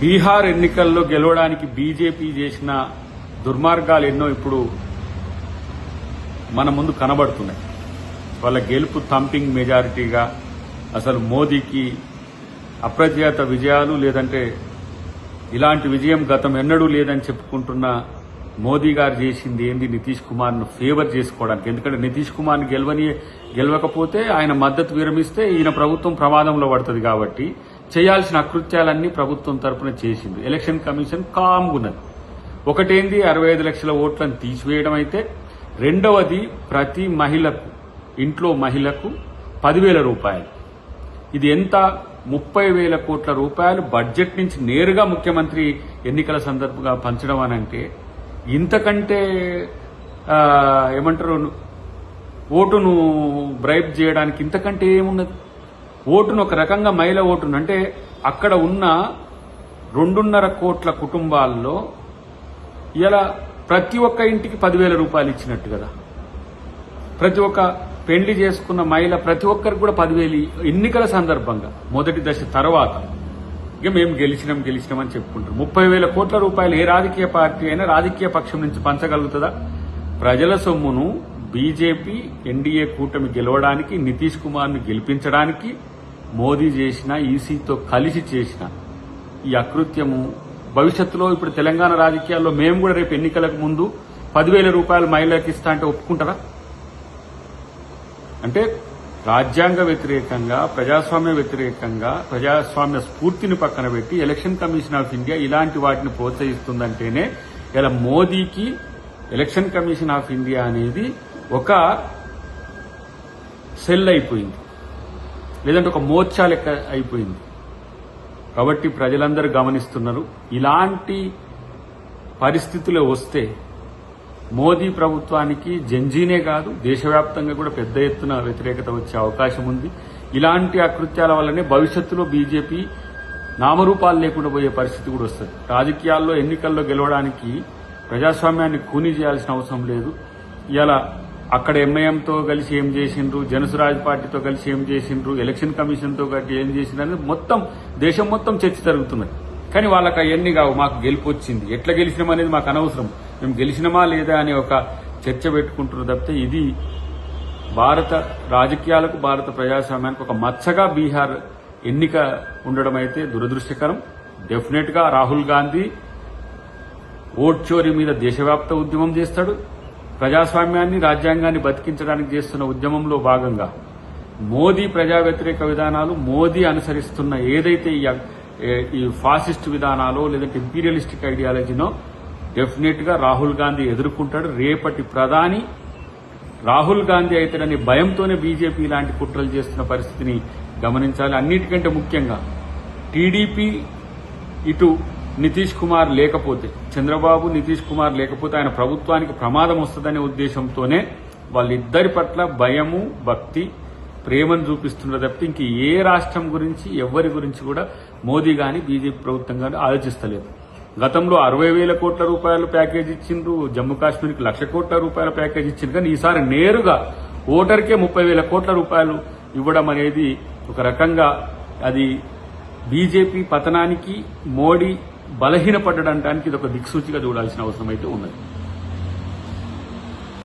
బీహార్ ఎన్నికల్లో గెలవడానికి బీజేపీ చేసిన దుర్మార్గాలు ఎన్నో ఇప్పుడు మన ముందు కనబడుతున్నాయి. వాళ్ళ గెలుపు థంపింగ్ మెజారిటీగా అసలు మోదీకి అప్రజాత విజయాలు లేదంటే ఇలాంటి విజయం గతం ఎన్నడూ లేదని చెప్పుకుంటున్న మోదీ గారు చేసింది ఏంది నితీష్ కుమార్ను ఫేవర్ చేసుకోవడానికి? ఎందుకంటే నితీష్ కుమార్ని గెలవని గెలవకపోతే ఆయన మద్దతు విరమిస్తే ఈయన ప్రభుత్వం ప్రమాదంలో పడుతుంది కాబట్టి చేయాల్సిన అకృత్యాలన్నీ ప్రభుత్వం తరపున చేసింది. ఎలక్షన్ కమిషన్ కామ్గున్నది ఒకటేంది? అరవై ఐదు లక్షల ఓట్లను తీసివేయడం అయితే రెండవది ప్రతి మహిళకు ఇంట్లో మహిళకు పదివేల రూపాయలు. ఇది ఎంత? ముప్పై వేల కోట్ల రూపాయలు బడ్జెట్ నుంచి నేరుగా ముఖ్యమంత్రి ఎన్నికల సందర్భంగా పంచడం అని అంటే ఇంతకంటే ఏమంటారు ఓటును బ్రైబ్ చేయడానికి ఇంతకంటే ఏమున్నది? ఓటును ఒక రకంగా మహిళ ఓటును అంటే అక్కడ ఉన్న రెండున్నర కోట్ల కుటుంబాల్లో ఇలా ప్రతి ఒక్క ఇంటికి పదివేల రూపాయలు ఇచ్చినట్టు కదా. ప్రతి ఒక్క పెళ్ళి చేసుకున్న మహిళ ప్రతి ఒక్కరికి కూడా పదివేలు ఎన్నికల సందర్భంగా మొదటి దశ తర్వాత. ఇక మేము గెలిచినాం గెలిచినాం అని చెప్పుకుంటారు. ముప్పై వేల కోట్ల రూపాయలు ఏ రాజకీయ పార్టీ అయినా రాజకీయ పక్షం నుంచి పంచగలుగుతుందా? ప్రజల సొమ్మును బీజేపీ ఎన్డీఏ కూటమి గెలవడానికి నితీష్ కుమార్ను గెలిపించడానికి మోదీ చేసిన ఈసీతో కలిసి చేసిన ఈ అకృత్యము భవిష్యత్తులో ఇప్పుడు తెలంగాణ రాజకీయాల్లో మేము కూడా రేపు ఎన్నికలకు ముందు పదివేల రూపాయలు మహిళలకు ఇస్తా అంటే ఒప్పుకుంటారా? అంటే రాజ్యాంగ వ్యతిరేకంగా ప్రజాస్వామ్య వ్యతిరేకంగా ప్రజాస్వామ్య స్ఫూర్తిని పక్కన పెట్టి ఎలక్షన్ కమిషన్ ఆఫ్ ఇండియా ఇలాంటి వాటిని ప్రోత్సహిస్తుందంటేనే ఇలా మోదీకి ఎలక్షన్ కమిషన్ ఆఫ్ ఇండియా అనేది ఒక సెల్ అయిపోయింది. లేదంటే ఒక మోర్చా లెక్క అయిపోయింది. కాబట్టి ప్రజలందరూ గమనిస్తున్నారు ఇలాంటి పరిస్థితులు వస్తే మోదీ ప్రభుత్వానికి జంజీనే కాదు దేశవ్యాప్తంగా కూడా పెద్ద ఎత్తున వ్యతిరేకత వచ్చే అవకాశం ఉంది. ఇలాంటి అకృత్యాల వల్లనే భవిష్యత్తులో బీజేపీ నామరూపాలు లేకుండా పోయే పరిస్థితి కూడా వస్తుంది. రాజకీయాల్లో ఎన్నికల్లో గెలవడానికి ప్రజాస్వామ్యాన్ని కూనీ చేయాల్సిన అవసరం లేదు. ఇలా అక్కడ ఎంఐఎంతో కలిసి ఏం చేసిండ్రు? జనసురాజ్ పార్టీతో కలిసి ఏం చేసిండ్రు? ఎలక్షన్ కమిషన్తో కలిసి ఏం చేసిండ్రు అనేది మొత్తం దేశం మొత్తం చర్చ జరుగుతున్నది. కానీ వాళ్ళకి అవన్నీ కావు మాకు గెలుపు వచ్చింది. ఎట్లా గెలిచినాం అనేది మాకు అనవసరం. మేము గెలిచినమా లేదా అనే ఒక చర్చ పెట్టుకుంటున్నారు తప్పితే ఇది భారత రాజకీయాలకు భారత ప్రజాస్వామ్యానికి ఒక మచ్చగా బీహార్ ఎన్నిక ఉండడం అయితే దురదృష్టకరం. డెఫినెట్గా రాహుల్ గాంధీ ఓట్ చోరీ మీద దేశవ్యాప్త ఉద్యమం చేస్తాడు. ప్రజాస్వామ్యాన్ని రాజ్యాంగాన్ని బతికించడానికి చేస్తున్న ఉద్యమంలో భాగంగా మోదీ ప్రజా వ్యతిరేక విధానాలు మోదీ అనుసరిస్తున్న ఏదైతే ఈ ఈ ఫాసిస్ట్ విధానాలో లేదంటే ఇంపీరియలిస్టిక్ ఐడియాలజీనో డెఫినెట్గా రాహుల్ గాంధీ ఎదుర్కొంటాడు. రేపటి ప్రధాని రాహుల్ గాంధీ అయితేనని భయంతోనే బీజేపీ ఇలాంటి కుట్రలు చేస్తున్న పరిస్థితిని గమనించాలి. అన్నిటికంటే ముఖ్యంగా టీడీపీ ఇటు నితీష్ కుమార్ లేకపోతే చంద్రబాబు నితీష్ కుమార్ లేకపోతే ఆయన ప్రభుత్వానికి ప్రమాదం వస్తుందనే ఉద్దేశంతోనే వాళ్ళిద్దరి పట్ల భయము భక్తి ప్రేమను చూపిస్తున్నారు తప్పితే ఇంక ఏ రాష్ట్రం గురించి ఎవరి గురించి కూడా మోదీ గాని బీజేపీ ప్రభుత్వం గాని ఆలోచిస్తలేదు. గతంలో అరవై వేల కోట్ల రూపాయలు ప్యాకేజ్ ఇచ్చిండ్రు జమ్మూ కాశ్మీర్కి లక్ష కోట్ల రూపాయల ప్యాకేజ్ ఇచ్చిండ్రు. కానీ ఈసారి నేరుగా ఓటర్కే ముప్పై వేల కోట్ల రూపాయలు ఇవ్వడం అనేది ఒక రకంగా అది బీజేపీ పతనానికి మోడీ బలహీనపడడానికి ఇది ఒక దిక్సూచిగా చూడాల్సిన అవసరం అయితే ఉన్నది.